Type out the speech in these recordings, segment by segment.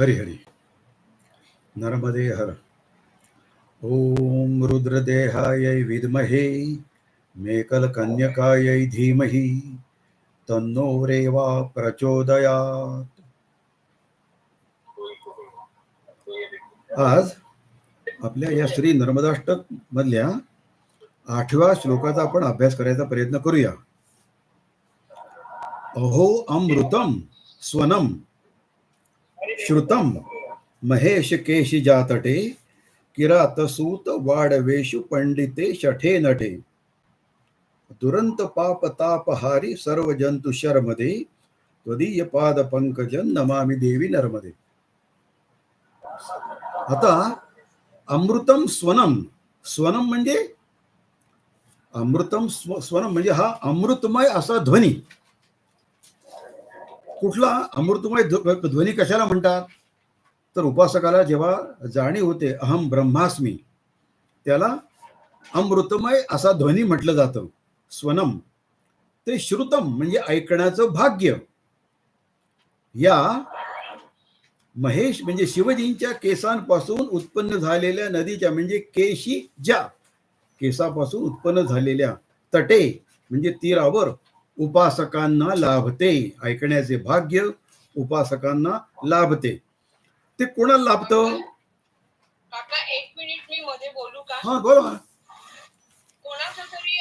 हरी हरी. नर्मदे हर. ओम रुद्रदेहायै विद्महे मेकलकन्यकायै धीमहि तन्नो रेवा प्रचोदयात. आज आपल्या या श्री नर्मदाष्टक मधल्या आठव्या श्लोकाचा आपण अभ्यास करायचा प्रयत्न करूया. अहो अमृतम स्वनम. श्रुतम। महेश केशी जातटे किरातसूत वाडवेषु पंडिते शठे नटे दुरंत पाप तापहारी सर्व जंतु शर्मदे त्वदीय पाद पंकजन नमामि देवी नर्मदे। आता अमृतम स्वनम। स्वनम म्हणजे? अमृतम स्व स्वनम म्हणजे हा अमृतमय असा ध्वनी। कुठला अमृतमय ध्व- ध्वनी कशाला म्हणतात? तर उपासकाला जेव्हा जाणीव होते अहम ब्रह्मास्मी त्याला अमृतमय असा ध्वनी म्हटलं जातं स्वनम. ते श्रुतम म्हणजे ऐकण्याचं भाग्य. या महेश म्हणजे शिवजींच्या केसांपासून उत्पन्न झालेल्या नदीच्या म्हणजे केशी ज्या केसापासून उत्पन्न झालेल्या तटे म्हणजे तीरावर उपासकांना लाभते. ऐकण्याचे भाग्य उपासकांना लाभते. ते कोणाला लाभतं? काका एक मिनिट मी मध्ये बोलू का? हा बरोबर कोणाचं तरी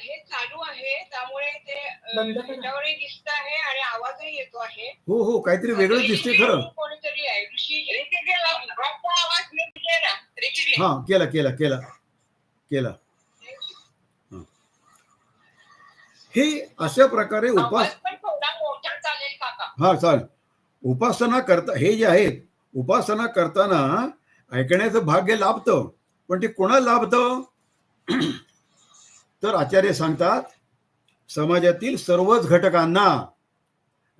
हे चालू आहे त्यामुळे ते. ह्याच्यावरही दिसत आहे आणि आवाजही येतो आहे. हो हो काहीतरी वेगळं दिसते खरं. कोणीतरी आहे? ऋषी आवाज हा केला केला केला. केला हा. हे अशा प्रकारे उपास हा चाल उपासना करता हे जे आहेत उपासना करताना ऐकण्याचं भाग्य लाभतं. पण ते कोणाला लाभतं? तर आचार्य सांगतात समाजातील सर्वच घटकांना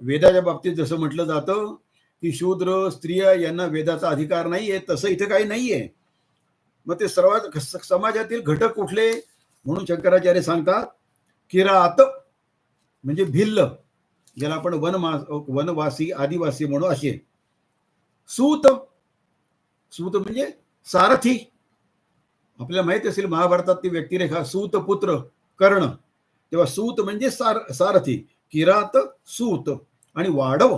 वेदाच्या बाबतीत जसं म्हटलं जातं की शूद्र स्त्रिया यांना वेदाचा अधिकार नाहीये तसं इथं काही नाहीये. मग ते सर्वात समाजातील घटक कुठले? म्हणून शंकराचार्य सांगतात किरात म्हणजे भिल्ल ज्याला आपण वनमास वनवासी आदिवासी म्हणू असे. सूत सूत म्हणजे सारथी. आपल्याला माहिती असेल महाभारतात ती व्यक्तिरेखा सूत पुत्र कर्ण. तेव्हा सूत म्हणजे सार सारथी. किरात सूत. आणि वाढव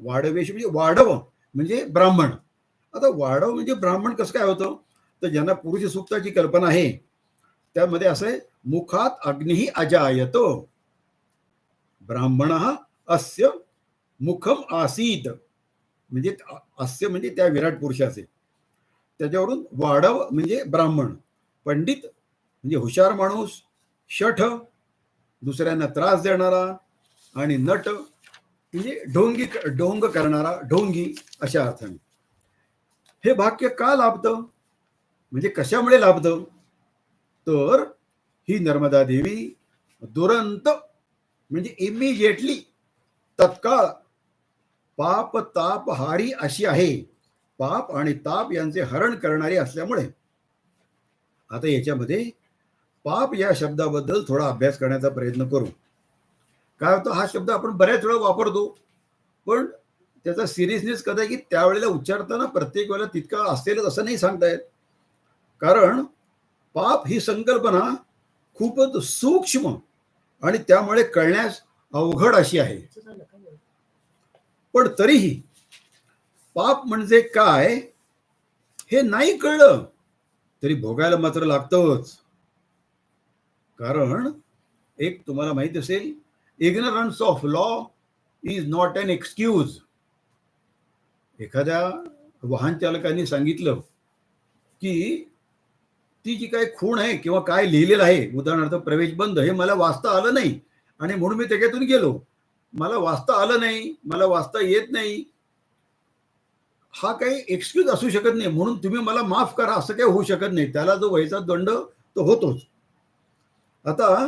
वाढवेश म्हणजे वाढव म्हणजे ब्राह्मण. आता वाढव म्हणजे ब्राह्मण कसं काय होतं? तर ज्यांना पुरुष सूक्ताची कल्पना आहे त्यामध्ये असं आहे मुखात अग्निही अजायतो. ब्राह्मण अस्य मुखम आसीत. म्हणजे अस्य म्हणजे त्या विराट पुरुषाचे. त्याच्यावरून वाढव म्हणजे ब्राह्मण. पंडित म्हणजे हुशार माणूस शठ दुसऱ्यांना त्रास देणारा आणि नट म्हणजे ढोंगी ढोंग करणारा ढोंगी अशा अर्थाने. हे वाक्य का लाभतं? म्हणजे कशामुळे लाभतं? तर ही नर्मदा देवी दुरंत म्हणजे इमिजिएटली तत्काळ पाप ताप हारी अशी आहे. पाप आणि ताप यांचे हरण करणारी असल्यामुळे. आता याच्यामध्ये पाप या शब्दाबद्दल थोडा अभ्यास करण्याचा प्रयत्न करू. काय होतं हा शब्द आपण बऱ्याच वेळा वापरतो. पण त्याचा सिरियसनेस कदाचित त्यावेळेला उच्चारताना प्रत्येक वेळेला तितका असेलच असं नाही सांगता येत. कारण पाप ही संकल्पना खूपच सूक्ष्म आणि त्यामुळे कळण्यास अवघड अशी आहे. पण तरीही पाप म्हणजे काय हे नाही कळलं तरी भोगायला मात्र लागतच. कारण एक तुम्हाला माहीत असेल ignorance of law is not an excuse एखाद्या वाहन चालकांनी सांगितलं की ती जी काही खूण आहे किंवा काय लिहिलेलं आहे उदाहरणार्थ प्रवेश बंद हे मला वाचता आलं नाही. आणि म्हणून मी त्याच्यातून गेलो. मला वाचता आलं नाही मला वाचता येत नाही. हा काही एक्सक्यूज असू शकत नाही. म्हणून तुम्ही मला माफ करा असं काही होऊ शकत नाही. त्याला जो व्हायचा दंड तो होतोच. आता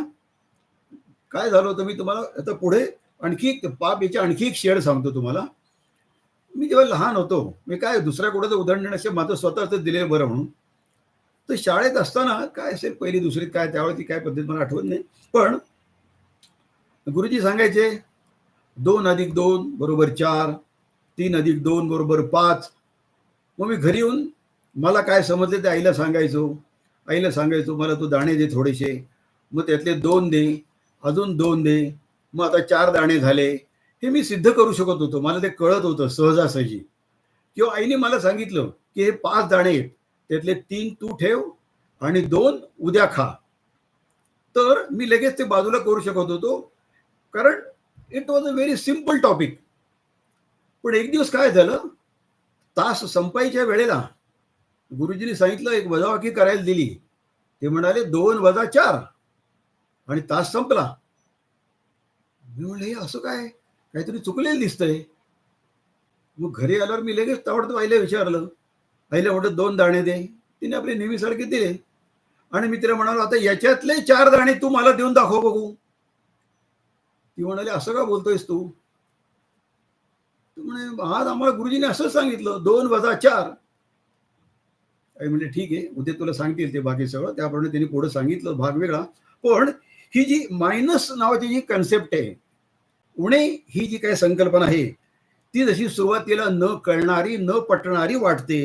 काय झालं होतं मी तुम्हाला आता पुढे आणखी एक पाप याची आणखी एक शेड सांगतो तुम्हाला. मी जेव्हा लहान होतो मी काय दुसऱ्या कुठं उदाहरण देण्याचे माझं स्वतःच दिले बरं म्हणून. तर शाळेत असताना काय असेल पहिली दुसरीत काय त्यावेळी काय पद्धत मला आठवत नाही. पण गुरुजी सांगायचे दोन अधिक दोन बरोबर चार तीन अधिक दोन बरोबर पाच. मग मी घरी येऊन मला काय समजले ते आईला सांगायचो. आईला सांगायचो मला तू दाणे दे थोडेसे. मग त्यातले दोन दे अजून दोन दे. मग आता चार दाणे झाले. हे मी सिद्ध करू शकत होतो. मला ते कळत होतं सहजासहजी. किंवा आईने मला सांगितलं की हे पाच दाणे आहेत. त्यातले तीन तू ठेव आणि दोन उद्या खा. तर मी लगेच ते बाजूला करू शकत होतो कारण it was a very simple topic पण एक दिवस काय झालं? तास संपायच्या वेळेला गुरुजींनी सांगितलं एक वजावाकी करायला दिली. ते म्हणाले दोन वजा चार. आणि तास संपला. मी म्हणलं हे असं काय? काहीतरी चुकलेलं दिसतंय. मग घरी आल्यावर मी लगेच ताबडतोब आईला विचारलं आईला म्हटलं दोन दाणे दे. तिने आपले नेहमीसारखे दिले. आणि मित्र म्हणाला आता याच्यातले चार दाणे तू मला देऊन दाखव बघू. ती म्हणाली असं का बोलतोयस तू? तू म्हणे आज आम्हाला गुरुजीने असं सांगितलं दोन वजा चार. आई म्हणजे ठीक आहे उद्या तुला सांगतील ते बाकी सगळं. त्याप्रमाणे त्यांनी पुढे सांगितलं भाग वेगळा. पण ही जी मायनस नावाची जी कन्सेप्ट आहे उणे ही जी काही संकल्पना आहे ती जशी सुरुवातीला न कळणारी न पटणारी वाटते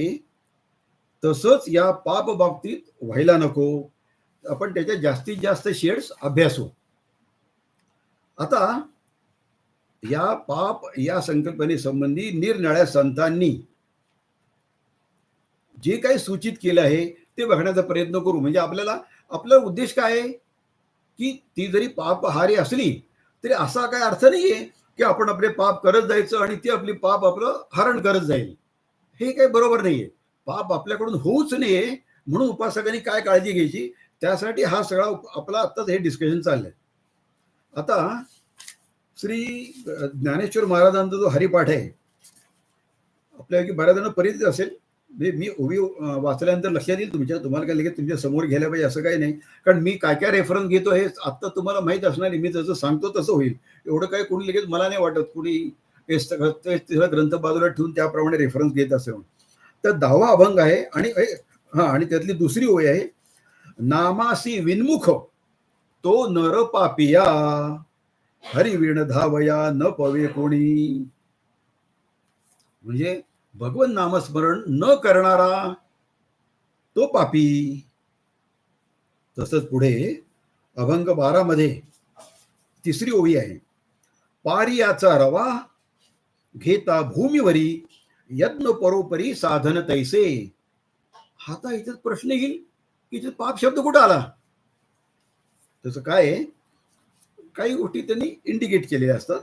तसंच या पाप बाबतीत व्हायला नको. आपण त्याच्या जास्तीत जास्त शेड्स अभ्यासू. आता या पाप या संकल्पनेसंबंधी निरनिळ्या संतांनी जे काही सूचित केलं आहे ते बघण्याचा प्रयत्न करू. म्हणजे आपल्याला आपला उद्देश काय आहे? की ती जरी पापहारी असली तरी असा काय अर्थ नाहीये की आपण आपले पाप करत जायचं आणि ती आपली पाप आपलं हरण करत जाईल. हे काही बरोबर नाहीये. पाप आपल्याकडून होऊच नये म्हणून उपासकांनी काय काळजी घ्यायची? त्यासाठी हा सगळा आपला आत्ताच हे डिस्कशन चाललंय. आता श्री ज्ञानेश्वर महाराजांचा जो हरिपाठ आहे आपल्यापैकी बऱ्याच जण परिचित असेल. म्हणजे मी उभी वाचल्यानंतर लक्षात येईल तुमच्या तुम्हाला काय लगेच तुमच्यासमोर घ्यायला पाहिजे असं काही नाही. कारण मी काय काय रेफरन्स घेतो हे आत्ता तुम्हाला माहीत असणार मी जसं सांगतो तसं होईल. एवढं काही कोणी लगेच मला नाही वाटत. कुणी ग्रंथ बाजूला ठेवून त्याप्रमाणे रेफरन्स घेत असेल. तर दहावा अभंग आहे आणि हा आणि त्यातली दुसरी ओळी आहे नामासी विन्मुख तो नर पापिया हरिवीण धावया न पवे कोणी. म्हणजे भगवन नामस्मरण न करणारा तो पापी. तसंच पुढे अभंग बारा मध्ये तिसरी ओळी आहे पारियाचा रवा घेता भूमीवरी यत्न परोपरी साधन तैसे. आता इथेच प्रश्न येईल इथे पाप शब्द कुठं आला? तसं काय काही गोष्टी त्यांनी इंडिकेट केलेल्या असतात.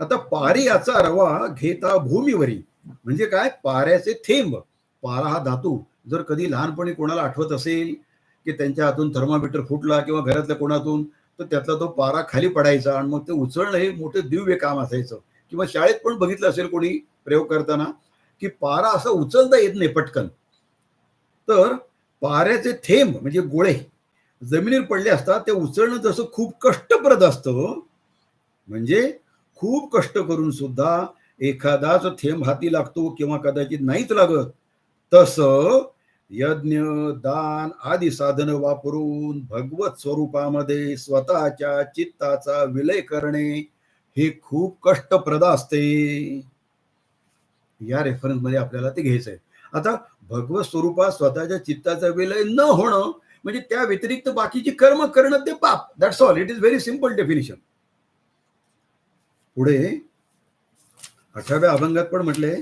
आता पारियाचा रवा घेता भूमीवरी. म्हणजे काय? पाऱ्याचे थेंब. पारा हा धातू. जर कधी लहानपणी कोणाला आठवत असेल की त्यांच्या हातून थर्मामीटर फुटला किंवा घरातल्या कोणातून तर त्यातला तो पारा खाली पडायचा आणि मग ते उचलणं हे मोठं दिव्य काम असायचं. किंवा शाळेत पण बघितलं असेल कोणी प्रयोग करताना की पारा असं उचलता येत नाही पटकन. तर पाऱ्याचे थेंब म्हणजे गोळे जमिनीवर पडले असतात ते उचलणं जसं खूप कष्टप्रद असतं म्हणजे खूप कष्ट करून सुद्धा एखादाच थेंब हाती लागतो किंवा कदाचित नाहीच लागत. तसं यज्ञ दान आदी साधन वापरून भगवत स्वरूपामध्ये स्वतःच्या चित्ताचा विलय करणे हे खूप कष्टप्रद असते. या रेफरन्समध्ये आपल्याला ते घ्यायचं आहे. आता भगवत स्वरूपात स्वतःच्या चित्ताचा विलय न होणं म्हणजे त्या व्यतिरिक्त बाकीची कर्म करणं ते पाप. That's all it is very simple definition पुढे अठराव्या अभंगात पण म्हटले.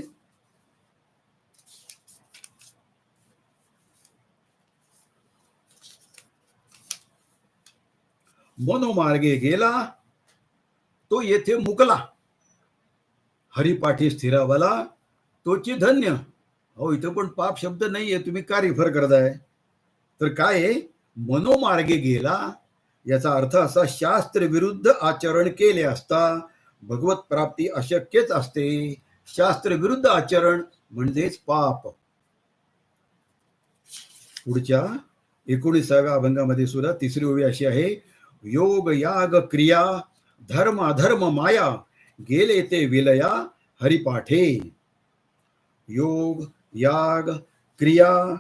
मनोमार्गे गेला तो येथे मुकला. हरिपाठी स्थिरावला. तोची धन्य. हो इथं पण पाप शब्द नाहीये. तुम्ही का रिफर करताय? तर काय आहे? मनोमार्गे गेला. याचा अर्थ असा शास्त्र विरुद्ध आचरण केले असता भगवत प्राप्ती अशक्यच असते. शास्त्र विरुद्ध आचरण म्हणजेच पाप. पुढच्या एकोणीसाव्या अभंगामध्ये सुद्धा तिसरी ओळी अशी आहे योग याग क्रिया धर्म अधर्म माया गेले ते विलया हरिपाठे. योग याग क्रिया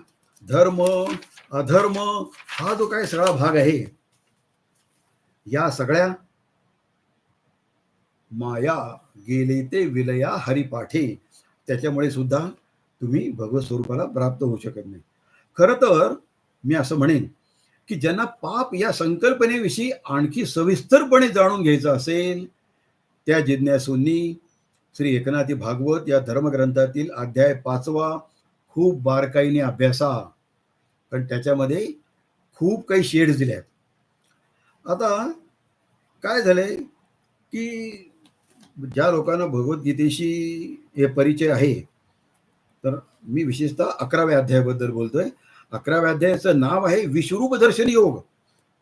धर्म अधर्म हा जो काय सगळा भाग आहे या सगळ्या माया गेले ते विलया हरिपाठे. त्याच्यामुळे सुद्धा तुम्ही भगवत स्वरूपाला प्राप्त होऊ शकत नाही. खरं तर मी असं म्हणेन की ज्यांना पाप या संकल्पनेविषयी आणखी सविस्तरपणे जाणून घ्यायचं असेल त्या जिज्ञासूंनी श्री एकनाथी भागवत या धर्मग्रंथातील अध्याय पाचवा खूप बारकाईने अभ्यासा. पण त्याच्यामध्ये खूप काही शेड्स दिल्या आहेत. आता काय झालंय की ज्या लोकांना भगवद्गीतेशी हे परिचय आहे तर मी विशेषतः अकराव्या अध्यायाबद्दल बोलतोय. अकराव्या अध्यायाचं नाव आहे विश्वरूप दर्शन योग.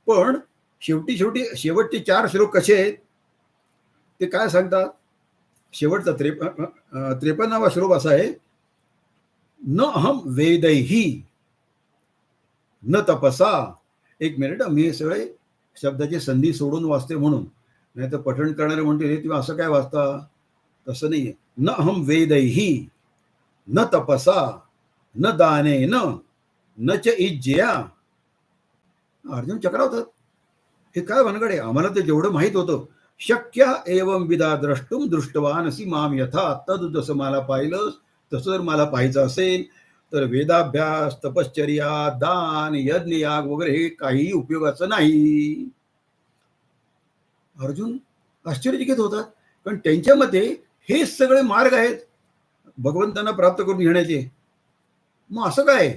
पण शेवटी शेवटी शेवटचे चार श्लोक कसे आहेत ते काय सांगतात? शेवटचा त्रेप त्रेपन्नावा श्लोक असा आहे न अहम वेदैही न तपसा. एक मिनिट मी हे सगळे शब्दाची संधी सोडून वाचते म्हणून. नाही तर पठण करणारे म्हणते "हे तुम्ही असं काय वाचता? तसं नाहीये. न अहम वेदैही न तपसा न दाने न न च इज्जया. अर्जुन चक्रावतात. हे काय वनगडे आम्हाला ते जेवढं माहीत होतं शक्य एवं विदा द्रष्टुम दृष्टवान असी माम यथा. तद जसं मला पाहिलं तसं जर मला पाहायचं असेल तर वेदाभ्यास तपश्चर्या दान यज्ञ याग वगैरे हे काहीही उपयोगाचं नाही. अर्जुन आश्चर्यचकित होतात कारण त्यांच्या मते हे सगळे मार्ग आहेत भगवंतांना प्राप्त करून घेण्याचे. मग असं काय?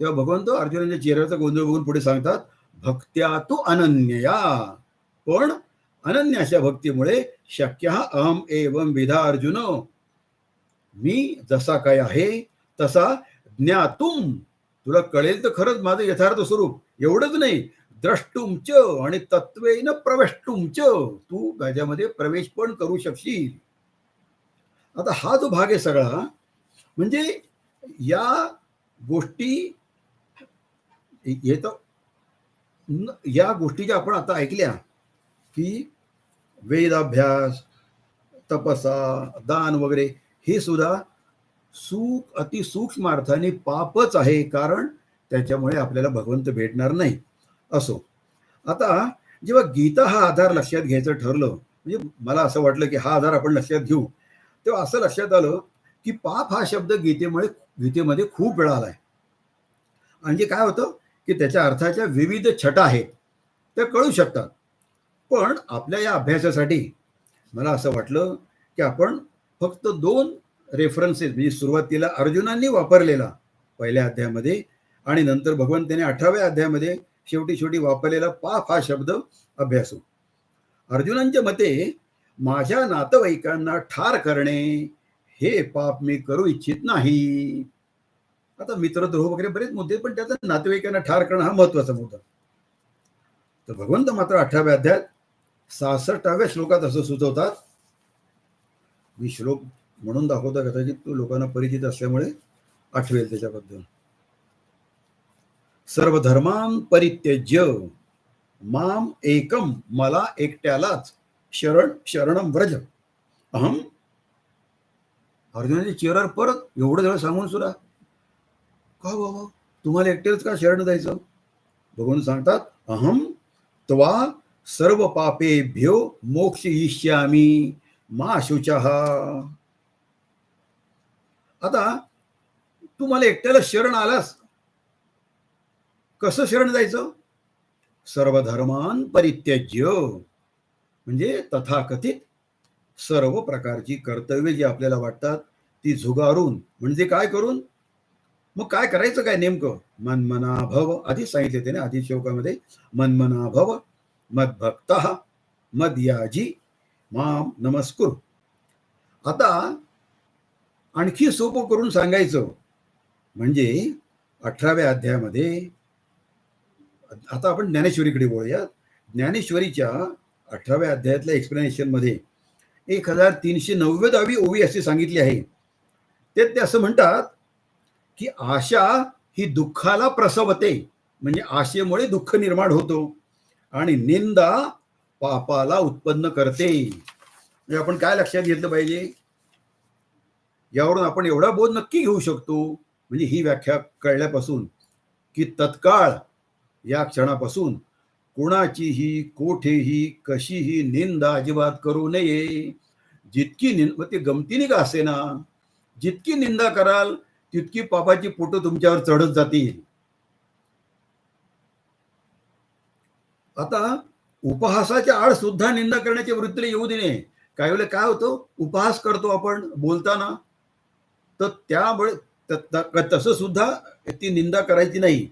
तेव्हा भगवंत अर्जुनाच्या चेहऱ्याचा गोंधळ बघून पुढे सांगतात भक्त्या तू अनन्यया. पण अनन्य अशा भक्तीमुळे शक्य हा अहम एवं विधा अर्जुन मी जसा काय आहे तसा ज्ञातुम। तुला कळेल तर खरंच माझं यथार्थ स्वरूप। एवढंच नाही द्रष्टुमच आणि तत्वेन प्रवेष्टुमच तू त्याच्यामध्ये प्रवेश पण करू शकशील। आता हा जो भाग आहे सगळा म्हणजे या गोष्टी येत या गोष्टी ज्या आपण आता ऐकल्या की वेदाभ्यास तपसा दान वगैरे हे सुद्धा सूक अतिसूक्ष्म अर्थाने पापच आहे कारण त्याच्यामुळे आपल्याला भगवंत भेटणार नाही असो. आता जेव्हा गीता हा आधार लक्षात घ्यायचं ठरलं म्हणजे मला असं वाटलं की हा आधार आपण लक्षात घेऊ तेव्हा असं लक्षात आलं की पाप हा शब्द गीतेमुळे गीतेमध्ये खूप वेळा आलाय. म्हणजे काय होतं की त्याच्या अर्थाच्या विविध छटा आहेत त्या कळू शकतात. पण आपल्या या अभ्यासासाठी मला असं वाटलं की आपण फक्त दोन रेफरन्सेस म्हणजे सुरुवातीला अर्जुनांनी वापरलेला पहिल्या अध्यायामध्ये आणि नंतर भगवंताने अठराव्या अध्यायामध्ये शेवटी शेवटी वापरलेला पाप हा शब्द अभ्यासू. अर्जुनांच्या मते माझ्या नातेवाईकांना ठार करणे हे पाप मी करू इच्छित नाही. आता मित्रद्रोह वगैरे बरेच मुद्दे पण त्याचा नातेवाईकांना ठार करणं हा महत्त्वाचा मुद्दा. तर भगवंत मात्र अठराव्या अध्यायात सहासष्टाव्या श्लोकात असं सुचवतात. मी श्लोक म्हणून दाखवता कदाचित तो लोकांना परिचित असल्यामुळे आठवेल त्याच्याबद्दल. सर्व धर्मान परित्यज्य माम एकम मला एकट्यालाच शरण शरणम व्रज. अहम अर्जुनाच्या चेहऱ्यावर परत एवढं जवळ सांगून सुद्धा का बाबा? तुम्हाला एकटेच का शरण द्यायचं? भगवान सांगतात अहम त्वा सर्व पापेभ्यो मोक्ष इष्यामी मा शुच. आता तू मला एकट्याला शरण आलास कसं शरण जायचं? सर्व धर्मान परित्यज्य. म्हणजे तथाकथित सर्व प्रकारची कर्तव्य जी आपल्याला वाटतात ती झुगारून. म्हणजे काय करून? मग काय करायचं काय नेमकं? मनमना भव आधी सांगितले त्याने आधी श्लोकामध्ये मनमना भव मद्भक्त मदयाजी माम नमस्कुर. आता आणखी सोपं करून सांगायचं म्हणजे अठराव्या अध्यायामध्ये आता आपण ज्ञानेश्वरीकडे बोलूया ज्ञानेश्वरीच्या अठराव्या अध्यायातल्या एक्सप्लेनेशनमध्ये एक हजार तीनशे नव्वदावी ओवी अशी सांगितली आहे. ते ते असं म्हणतात की आशा ही दुःखाला प्रसवते म्हणजे आशेमुळे दुःख निर्माण होतो. आणि निंदा पापाला उत्पन्न करते. म्हणजे आपण काय लक्षात घेतलं पाहिजे? यावरून आपण एवढा बोध नक्की घेऊ शकतो. म्हणजे ही व्याख्या कळल्यापासून की तत्काळ या क्षणापासून कोणाचीही कोठेही कशीही निंदा अजिबात करू नये. जितकी निंद ती गमतीने का असेना? जितकी निंदा कराल तितकी पापाची पोटं तुमच्यावर चढत जातील. आता उपहासाच्या आड सुद्धा निंदा करण्याची वृत्तीला येऊ देणे काही वेळेला काय होतं? उपहास करतो आपण बोलताना. तर त्यामुळे तसं सुद्धा ती निंदा करायची नाही.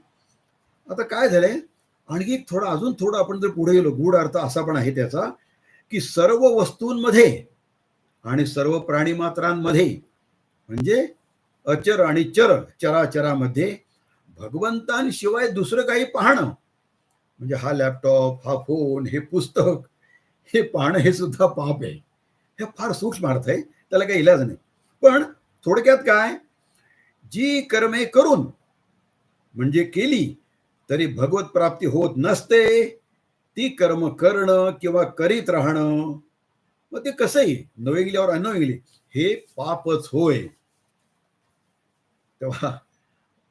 आता काय झालंय? आणखी थोडा थोडं अजून थोडं आपण जर पुढे गेलो गूढ अर्थ असा पण आहे त्याचा की सर्व वस्तूंमध्ये आणि सर्व प्राणीमात्रांमध्ये म्हणजे अचर आणि चर चराचरामध्ये भगवंतांशिवाय दुसरं काही पाहणं म्हणजे हा लॅपटॉप हा फोन हे पुस्तक हे पाहणं हे सुद्धा पाप आहे. हे फार सूक्ष्म अर्थ आहे. त्याला काही इलाज नाही. पण थोडक्यात काय? जी कर्मे करून म्हणजे केली तरी भगवत प्राप्ती होत नसते. ती कर्म करणं किंवा करीत राहणं मग ते कसंही नवेगल्यावर अनवेगली हे पापच होय. तेव्हा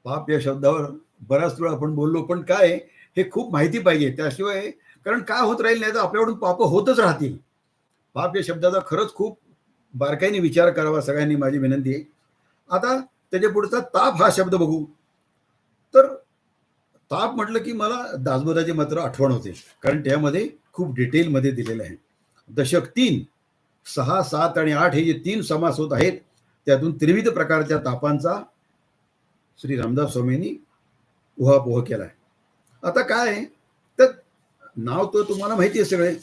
पाप या शब्दावर बराच वेळा आपण बोललो पण काय? हे खूप माहिती पाहिजे. त्याशिवाय कारण काय होत राहील नाही तर आपल्याकडून पाप होतच राहतील. पाप या शब्दाचा खरंच खूप बारकाईने विचार करावा सगळ्यांनी माझी विनंती आहे. आता त्याच्या पुढचा ताप हा शब्द बघू. तर ताप म्हटलं की मला दासबोधाचे मात्र आठवण होते. कारण त्यामध्ये खूप डिटेलमध्ये दिलेलं आहे. दशक तीन सहा सात आणि आठ हे जे तीन समास होत आहेत त्यातून त्रिविध प्रकारच्या तापांचा श्री रामदास स्वामींनी उहापोह केला आहे आता काय तर नाव तर तुम्हाला माहिती आहे सगळे.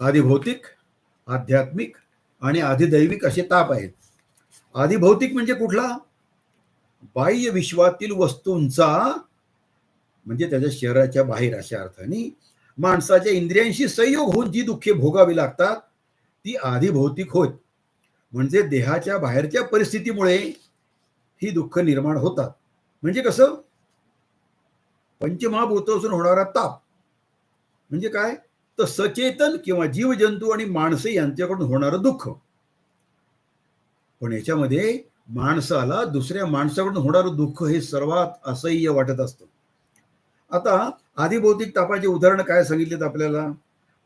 आधिभौतिक आध्यात्मिक आणि आधिदैविक असे ताप आहेत. आधिभौतिक म्हणजे कुठला? बाह्य विश्वातील वस्तूंचा म्हणजे त्याच्या शरीराच्या बाहेर अशा अर्थाने माणसाच्या इंद्रियांशी संयोग होऊन जी दुःखे भोगावी लागतात ती आधिभौतिक होत. म्हणजे देहाच्या बाहेरच्या परिस्थितीमुळे ही दुःख निर्माण होतात. म्हणजे कसं? पंचमहाभूतापासून होणारा ताप. म्हणजे काय? तर सचेतन किंवा जीवजंतू आणि माणसे यांच्याकडून होणारं दुःख. पण याच्यामध्ये माणसाला दुसऱ्या माणसाकडून होणारं दुःख हे सर्वात असह्य वाटत असतं. आता आधिभौतिक तापाचे उदाहरण काय सांगितलेत आपल्याला?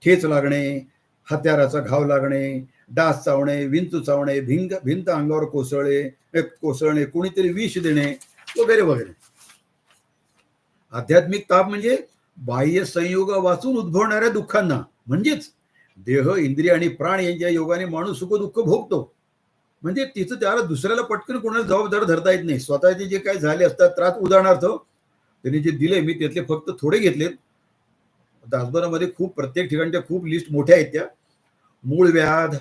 ठेच लागणे हत्याराचा घाव लागणे डास चावणे विंच चावणे भिंग भिंत अंगावर कोसळणे कोसळणे कोणीतरी विष देणे वगैरे वगैरे. आध्यात्मिक ताप म्हणजे बाह्य संयोग वाचून उद्भवणाऱ्या दुःखांना. म्हणजेच देह इंद्रिय आणि प्राण यांच्या योगाने माणूस सुख दुःख भोगतो. म्हणजे तिथं त्याला दुसऱ्याला पटकन कोणाला जबाबदार धरता येत नाही. स्वतःचे जे काही झाले असतात त्रास उदाहरणार्थ त्यांनी जे दिले मी त्यातले फक्त थोडे घेतलेत. दासबरामध्ये खूप प्रत्येक ठिकाणच्या खूप लिस्ट मोठ्या आहेत त्या. मूळ व्याध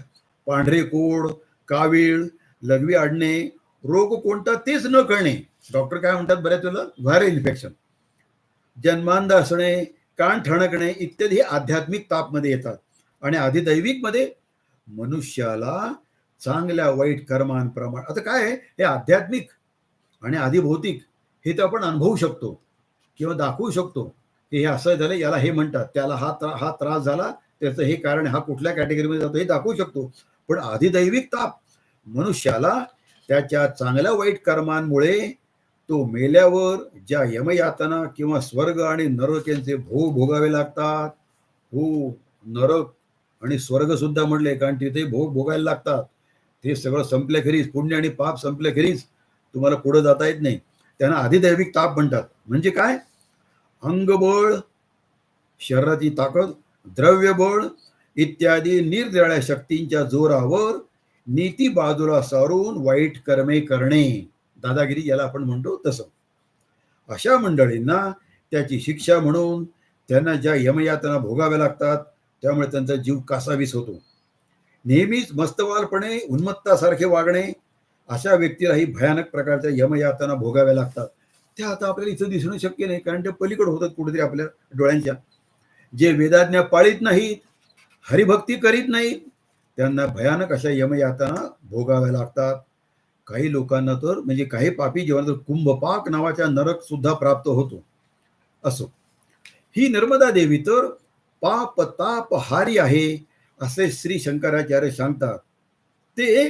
पांढरे कोड कावीळ लघवी आडणे रोग कोणता तेच न कळणे. डॉक्टर काय म्हणतात बऱ्याच वेळेला? Viral infection. जन्मांध असणे कान ठणकणे इत्यादी हे आध्यात्मिक तापमध्ये येतात. आणि आधिदैविकमध्ये मनुष्याला चांगल्या वाईट कर्मांप्रमाणे आता काय आहे? हे आध्यात्मिक आणि आधिभौतिक हे तर आपण अनुभवू शकतो किंवा दाखवू शकतो की हे असं झालं याला हे म्हणतात. त्याला हा त्रा हा त्रास झाला त्याचं हे कारण हा कुठल्या कॅटेगरीमध्ये जातो हे दाखवू शकतो. पण आधिदैविक ताप मनुष्याला त्याच्या चांगल्या वाईट कर्मांमुळे तो मेल्यावर ज्या यमयातना किंवा स्वर्ग आणि नरक यांचे भोग भोगावे लागतात. हो नरक आणि स्वर्ग सुद्धा म्हणले कारण तिथे भोग भोगायला लागतात. ते सगळं संपल्याखेरीज पुण्य आणि पाप संपल्याखेरीज तुम्हाला पुढे जाता येत नाही. त्यांना अधिदैविक ताप म्हणतात. म्हणजे काय? अंगबळ शरीराची ताकद द्रव्यबळ इत्यादी निरनिराळ्या शक्तींच्या जोरावर नीती बाजूला सारून वाईट कर्मे करणे. दादागिरी याला आपण म्हणतो तसं. अशा मंडळींना त्याची शिक्षा म्हणून त्यांना ज्या यमयातना भोगाव्या लागतात त्यामुळे त्यांचा जीव कासावीस होतो. नेहमीच मस्तवालपणे उन्मत्तासारखे वागणे अशा व्यक्तीलाही भयानक प्रकारच्या यमयातना भोगाव्या लागतात. त्या आता आपल्याला इथं दिसणं शक्य नाही कारण ते पलीकडे होतात कुठेतरी आपल्या डोळ्यांच्या. जे वेदाज्ञा पाळीत नाहीत हरिभक्ती करीत नाहीत त्यांना भयानक अशा यमयातना भोगाव्या लागतात. काही लोकांना तर म्हणजे काही पापी जीवनात कुंभपाक नावाचा नरक सुद्धा प्राप्त होतो. असो. ही नर्मदा देवी तर पाप ताप हारी आहे असे श्री शंकराचार्य सांगतात. ते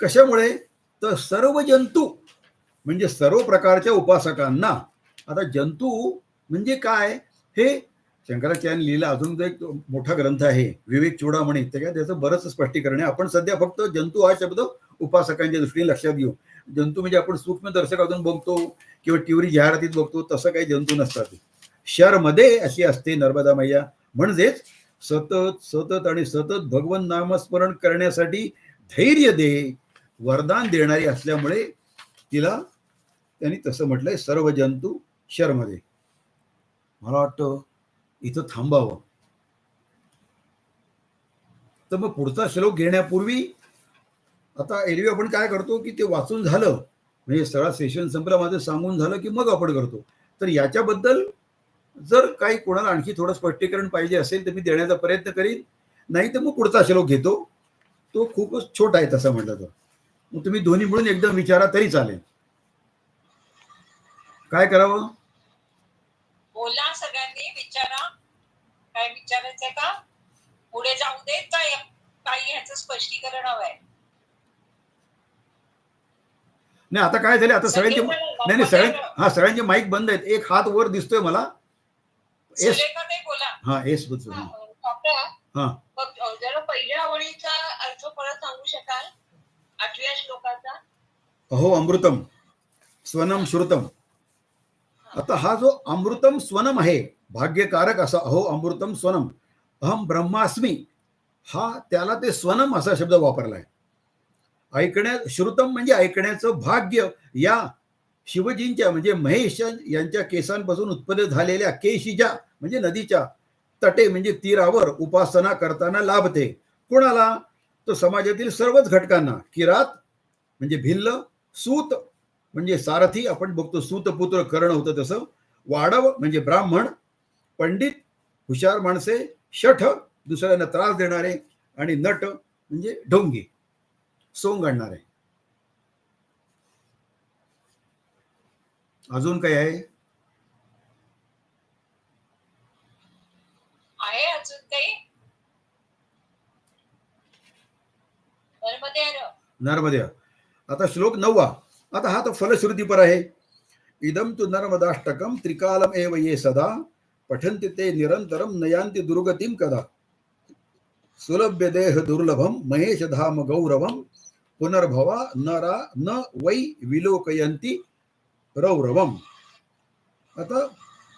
कशामुळे? तर सर्व जंतू म्हणजे सर्व प्रकारच्या उपासकांना. आता जंतू म्हणजे काय? हे शंकराचार्यांनी लिहिला अजून एक मोठा ग्रंथ आहे विवेक चुडामणी. ते काय त्याचं बरंच स्पष्टीकरण आहे. आपण सध्या फक्त जंतू हा शब्द उपासकांच्या दृष्टीने लक्षात घेऊ. जंतू म्हणजे आपण सूक्ष्म दर्शकातून बघतो किंवा टिवरी जाहिरातीत बघतो तसं काही जंतू नसतात. शरमध्ये अशी असते नर्मदा मैया. म्हणजेच सतत सतत आणि सतत भगवन नामस्मरण करण्यासाठी धैर्य दे वरदान देणारी असल्यामुळे तिला त्यांनी तसं म्हटलंय सर्व जंतू शरमध्ये मला वाटतं इथं थांबावं. तर मग पुढचा श्लोक घेण्यापूर्वी आता एरवी आपण काय करतो की ते वाचून झालं म्हणजे सगळा सेशन संपला माझं सांगून झालं की मग आपण करतो. तर याच्याबद्दल जर काही कोणाला आणखी थोडं स्पष्टीकरण पाहिजे असेल तर मी देण्याचा प्रयत्न करीन. नाही तर मग पुढचा श्लोक घेतो. तो खूपच छोटा आहे तसा म्हटलं तर. मग तुम्ही दोन्ही मिळून एकदम विचारा तरी चालेल. काय करावं? बोला सगळ्यांनी विचारा. काय विचारायचंय का? पुढे जाऊ दे काय काही ह्याचं स्पष्टीकरण हवंय. नाही आता काय झालं आता सगळ्यांचे नाही नाही सगळ्यां हा सगळ्यांचे माईक बंद आहेत. एक हात वर दिसतोय मला. एस हा एसबद्दल. हा, हा. जरा पहिल्या ओळीचा अर्थ परत सांगू शकाल? आठव्या श्लोकाचा? अहो अमृतम. स्वनम श्रुतम. आता हा जो अमृतम स्वनम आहे भाग्यकारक असा अहो अमृतम स्वनम. अहम ब्रह्मास्मी. हा त्याला ते स्वनम असा शब्द वापरलाय. ऐकण्या श्रुतम म्हणजे ऐकण्याचं भाग्य या शिवजींच्या म्हणजे महेश यांच्या केसांपासून उत्पन्न झालेल्या केशिजा म्हणजे नदीच्या तटे म्हणजे तीरावर उपासना करताना लाभते. कोणाला? तर समाजातील सर्वच घटकांना. किरात म्हणजे भिल्ल सूत म्हणजे सारथी आपण बघतो सूतपुत्र कर्ण होतं तसं. वाडव म्हणजे ब्राह्मण पंडित हुशार माणसे शठ दुसऱ्यांना त्रास देणारे आणि नट म्हणजे ढोंगी. सोंग आणणारे अजून काय आहे? आहे अजून काही? नर्मदे आता श्लोक नववा. आता हा तर फलश्रुतीपर आहे. इदम तु नर्मदाष्टकम त्रिकालम एव ये सदा पठन्ति ते निरंतरम नयांति दुर्गतिम कदा। सुलभ्य देह दुर्लभम महेश धाम गौरवम पुनर्भवा नरा न वै विलोकयंती रौरवम। आता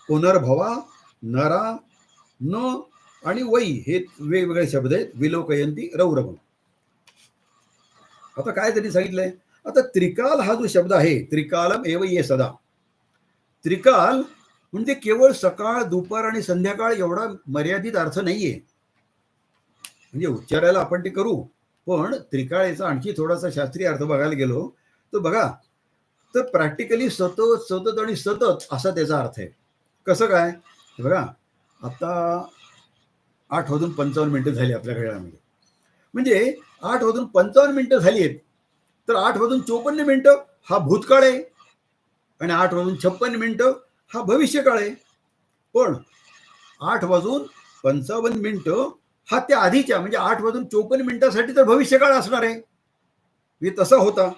पुनर्भवा नरा न आणि वै हे वेगवेगळे शब्द आहेत विलोकयंती रौरवम। आता काय त्यांनी सांगितलंय? आता त्रिकाल हा जो शब्द आहे त्रिकालम एव ये सदा। त्रिकाल म्हणजे केवळ सकाळ दुपार आणि संध्याकाळ एवढा मर्यादित अर्थ नाहीये। म्हणजे उच्चारायला आपण ते करू पण त्रिकाळेचा आणखी थोडासा शास्त्रीय अर्थ बघायला गेलो तर बघा तर प्रॅक्टिकली सतत सतत आणि सतत असा त्याचा अर्थ आहे. कसं काय? बघा आता आठ वाजून पंचावन्न मिनिटं झाली आपल्या घड्याळामध्ये म्हणजे आठ वाजून पंचावन्न मिनटं झाली आहेत तर आठ वाजून चोपन्न मिनटं हा भूतकाळ आहे आणि आठ वाजून छप्पन्न मिनटं हा भविष्यकाळ आहे. पण आठ वाजून पंचावन्न मिनटं हा त्या आधीच्या म्हणजे आठ वाजून चोपन्न मिनिटासाठी तर भविष्यकाळ असणार आहे. हे तसा होता.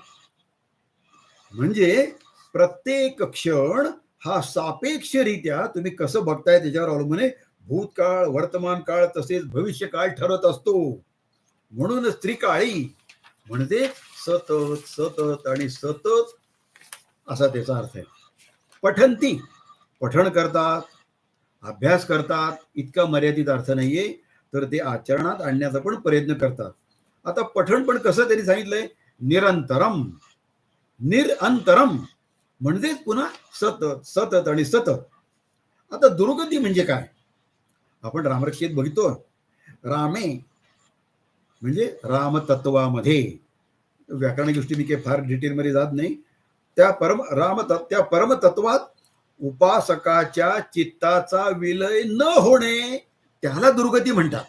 म्हणजे प्रत्येक क्षण हा सापेक्षरित्या तुम्ही कसं बघताय त्याच्यावर अवलंबून आहे. भूतकाळ वर्तमान काळ तसेच भविष्यकाळ ठरत असतो. म्हणूनच त्रिकाळी म्हणजे सतत सतत आणि सतत असा त्याचा अर्थ आहे. पठंती पठण करतात अभ्यास करतात इतका मर्यादित अर्थ नाहीये. तर ते आचरणात आणण्याचा पण प्रयत्न करतात. आता पठण पण कसं त्यांनी सांगितलंय? निरंतरम. निरंतरम. म्हणजेच पुन्हा सतत सतत आणि सतत. आता दुर्गती म्हणजे काय? आपण रामरक्षेत बघितो रामे म्हणजे रामतत्वामध्ये. व्याकरण गोष्टी मी काही फार डिटेलमध्ये जात नाही. त्या परम राम त्या परमतत्वात उपासकाच्या चित्ताचा विलय न होणे त्याला दुर्गती म्हणतात.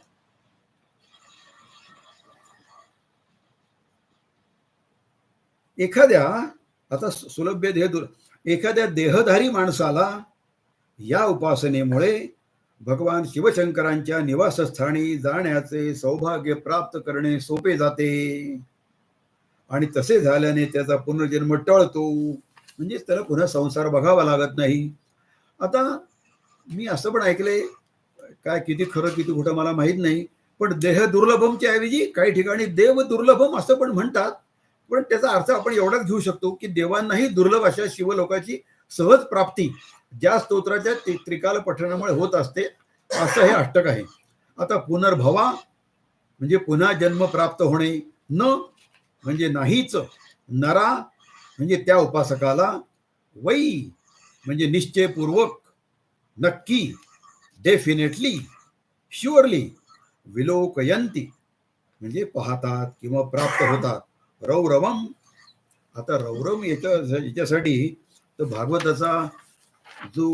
एखाद्या आता सुलभ्य देह दुर एखाद्या देहधारी माणसाला या उपासनेमुळे भगवान शिवशंकरांच्या निवासस्थानी जाण्याचे सौभाग्य प्राप्त करणे सोपे जाते. आणि तसे झाल्याने त्याचा पुनर्जन्म टळतो. म्हणजेच त्याला पुन्हा संसार बघावा लागत नाही. आता मी असं पण ऐकलंय काय किती खरं किती खोटं मला माहीत नाही. पण देह दुर्लभमच्या ऐवजी काही ठिकाणी देव दुर्लभम असं पण म्हणतात. पण त्याचा अर्थ आपण एवढाच घेऊ शकतो की देवांनाही दुर्लभ अशा शिवलोकाची सहज प्राप्ती ज्या स्तोत्राच्या त्रिकाल पठणामुळे होत असते असं हे अष्टक आहे. आता पुनर्भवा म्हणजे पुन्हा जन्म प्राप्त होणे न म्हणजे नाहीच नरा म्हणजे त्या उपासकाला वै म्हणजे निश्चयपूर्वक नक्की डेफिनेटली शुअरली विलोकयंती म्हणजे पाहतात किंवा प्राप्त होतात. रौरवम. आता रौरम याच्या याच्यासाठी तर भागवताचा जो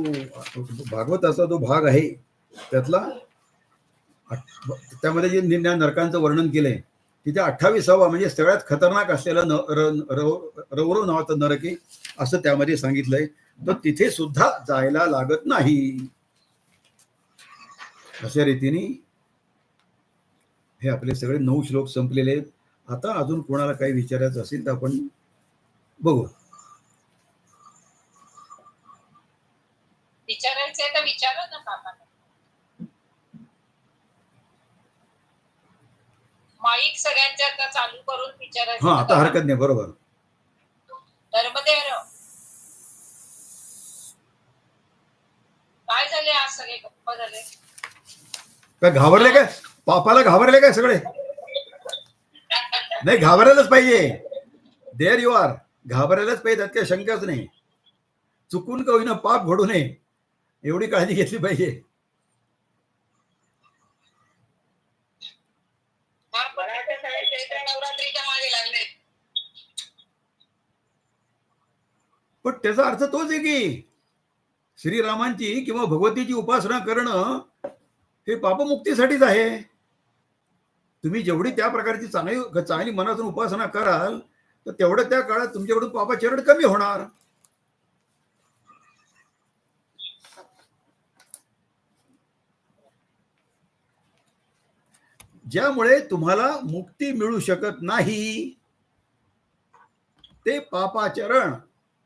भागवताचा जो भाग आहे त्यातला त्यामध्ये जे निर्णय नरकांचं वर्णन केलंय तिथे अठ्ठावीसावा म्हणजे सगळ्यात खतरनाक असलेलं न रौ- रौरव नावाचा नरक आहे असं त्यामध्ये सांगितलंय. तर तिथे सुद्धा जायला लागत नाही. अशा रीतीने हे आपले सगळे नऊ श्लोक संपलेले आहेत. आता अजून कोणाला काही विचारायचं असेल तर आपण बघू. विचारायचंय तर विचारा ना माईक सगळ्यांचे आता चालू करून विचारायचं हा आता. हरकत नाही बरोबर. धर्मदेव. काय झाले आज सगळे गप्प झाले? काय घाबरले काय? पापाला घाबरले काय सगळे? नाही घाबरायलाच पाहिजे. देअर यू आर घाबरायलाच पाहिजे त्यात काही शंकाच नाही. चुकून का होईना पाप घडू नये एवढी काळजी घेतली पाहिजे. पण त्याचा अर्थ तोच आहे की श्रीरामांची किंवा भगवतीची उपासना करणं हे पापमुक्तीसाठीच आहे. तुम्ही जेवढी त्या प्रकारची चांगली चांगली मनातून उपासना कराल तर तेवढं त्या काळात तुमच्याकडून पापाचरण कमी होणार. ज्यामुळे तुम्हाला मुक्ती मिळू शकत नाही. ते पापाचरण